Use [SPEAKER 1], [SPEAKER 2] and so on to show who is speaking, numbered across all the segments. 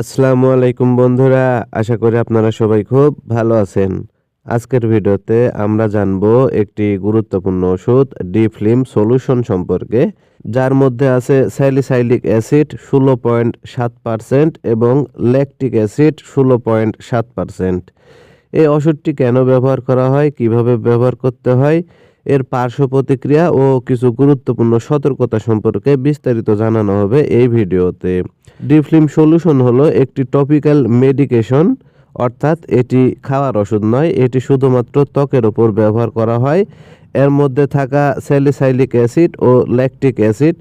[SPEAKER 1] আসসালামু আলাইকুম বন্ধুরা, আশা করি আপনারা সবাই খুব ভালো আছেন। আজকের ভিডিওতে আমরা জানব একটি গুরুত্বপূর্ণ ওষুধ, ডিফ্লিম সলিউশন সম্পর্কে। যার মধ্যে আছে স্যালিসাইলিক অ্যাসিড ষোলো পয়েন্ট সাত পারসেন্ট এবং ল্যাকটিক অ্যাসিড ষোলো পয়েন্ট সাত পারসেন্ট। এই ওষুধটি কেন ব্যবহার করা হয়, কীভাবে ব্যবহার করতে হয় এর পার্শ্ব প্রতিক্রিয়া ও কিছু গুরুত্বপূর্ণ সতর্কতা সম্পর্কে বিস্তারিত জানানো হবে এই ভিডিওতে। ডিফ্লিম সলিউশন হলো একটি টপিক্যাল মেডিকেশন, অর্থাৎ এটি খাওয়ার ওষুধ নয়, এটি শুধুমাত্র ত্বকের ওপর ব্যবহার করা হয়। এর মধ্যে থাকা স্যালিসাইলিক অ্যাসিড ও ল্যাকটিক অ্যাসিড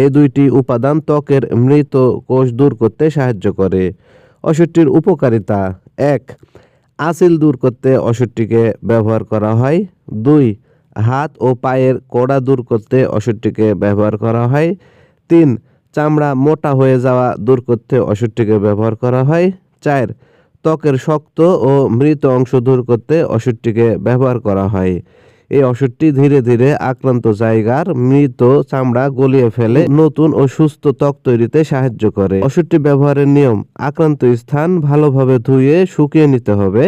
[SPEAKER 1] এই দুইটি উপাদান ত্বকের মৃত কোষ দূর করতে সাহায্য করে। ওষুধটির উপকারিতা, এক আসিল দূর করতে ওষুধটিকে ব্যবহার করা হয়। দুই হাত ও পায়ের কোড়া দূর করতে ওষুধটিকে ব্যবহার করা হয়। তিন, চামড়া মোটা হয়ে যাওয়া দূর করতে ওষুধটিকে ব্যবহার করা হয়। চার, ত্বকের শক্ত ও মৃত অংশ দূর করতে ওষুধটিকে ব্যবহার করা হয়। এই ওষুধটি ধীরে ধীরে আক্রান্ত জায়গার মৃত চামড়া গলিয়ে ফেলে নতুন ও সুস্থ ত্বক তৈরিতে সাহায্য করে। ওষুধটি ব্যবহারের নিয়ম, আক্রান্ত স্থান ভালোভাবে ধুয়ে শুকিয়ে নিতে হবে।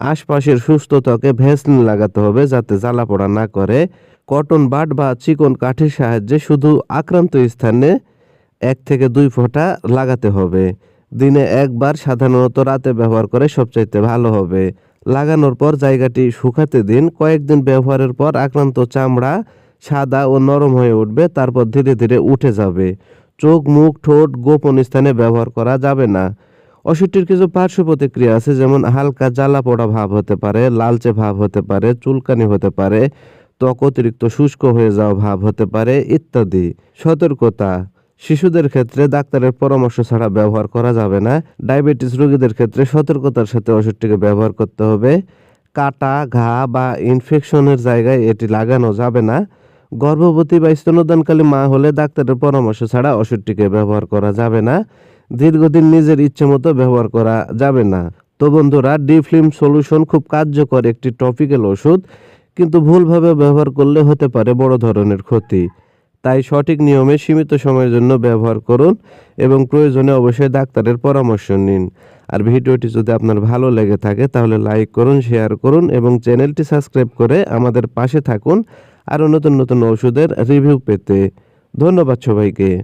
[SPEAKER 1] আশপাশের সুস্থ ত্বকে ভ্যাসলিন লাগাতে হবে যাতে জ্বালা পোড়া না করে। কটন বাট বা চিকন কাঠের সাহায্যে শুধু আক্রান্ত স্থানে এক থেকে দুই ফোঁটা লাগাতে হবে। দিনে একবার সাধারণত রাতে ব্যবহার করে সবচাইতে ভালো হবে। লাগানোর পর জায়গাটি শুকাতে দিন। কয়েকদিন ব্যবহারের পর আক্রান্ত চামড়া সাদা ও নরম হয়ে উঠবে, তারপর ধীরে ধীরে উঠে যাবে। চোখ, মুখ, ঠোঁট গোপন স্থানে ব্যবহার করা যাবে না। ওষুধটির কিছু পার্শ্ব প্রতিক্রিয়া আছে, যেমন হালকা জ্বালা পোড়া ভাব হতে পারে, লালচে ভাব হতে পারে, চুলকানি হতে পারে, ত্বক অতিরিক্ত শুষ্ক হয়ে যাওয়া ভাব হতে পারে ইত্যাদি। সতর্কতা, শিশুদের ক্ষেত্রে ডাক্তারের পরামর্শ ছাড়া ব্যবহার করা যাবে না। ডায়াবেটিস রোগীদের ক্ষেত্রে সতর্কতার সাথে ওষুধটিকে ব্যবহার করতে হবে। কাটা, ঘা বা ইনফেকশনের জায়গায় এটি লাগানো যাবে না। গর্ভবতী বা স্তনদানকালী মা হলে ডাক্তারের পরামর্শ ছাড়া ওষুধটিকে ব্যবহার করা যাবে না। দীর্ঘদিন নিজের ইচ্ছে মতো ব্যবহার করা যাবে না। তো বন্ধুরা, ডিফ্লিম সলিউশন খুব কার্যকর একটি টপিক্যাল ওষুধ, কিন্তু ভুলভাবে ব্যবহার করলে হতে পারে বড় ধরনের ক্ষতি। তাই সঠিক নিয়মে সীমিত সময়ের জন্য ব্যবহার করুন এবং প্রয়োজনে অবশ্যই ডাক্তারের পরামর্শ নিন। আর ভিডিওটি যদি আপনার ভালো লেগে থাকে, তাহলে লাইক করুন, শেয়ার করুন এবং চ্যানেলটি সাবস্ক্রাইব করে আমাদের পাশে থাকুন আরও নতুন নতুন ওষুধের রিভিউ পেতে। ধন্যবাদ সবাইকে।